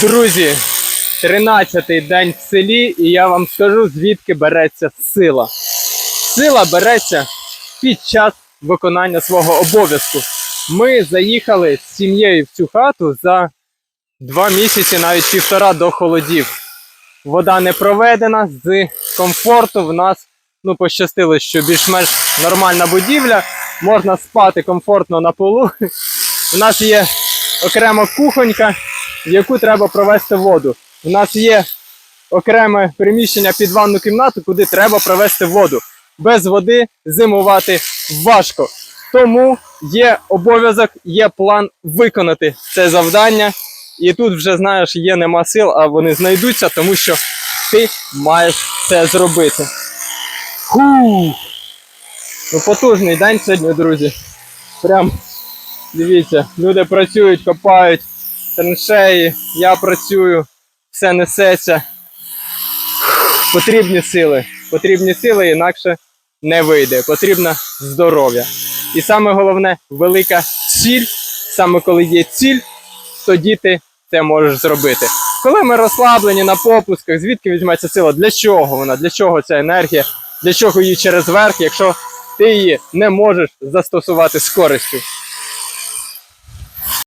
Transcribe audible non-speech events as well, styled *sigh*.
Друзі, 13-й день в селі, і я вам скажу, звідки береться сила. Сила береться під час виконання свого обов'язку. Ми заїхали з сім'єю в цю хату за два місяці, навіть півтора до холодів. Вода не проведена з комфорту. В нас ну, пощастило, що більш-менш нормальна будівля. Можна спати комфортно на полу. *laughs* У нас є окрема кухонька, в яку треба провести воду. У нас є окреме приміщення під ванну кімнату, куди треба провести воду. Без води зимувати важко. Тому є обов'язок, є план виконати це завдання. І тут вже знаєш, є нема сил, а вони знайдуться, тому що ти маєш це зробити. Фух. Ну, потужний день сьогодні, друзі. Прям дивіться, люди працюють, копають траншеї, я працюю, все несеться. Потрібні сили. Потрібні сили, інакше не вийде. Потрібне здоров'я. І саме головне велика ціль. Саме коли є ціль, тоді ти це можеш зробити. Коли ми розслаблені на попусках, звідки візьметься сила? Для чого вона? Для чого ця енергія? Для чого її через верх, якщо ти її не можеш застосувати з користю?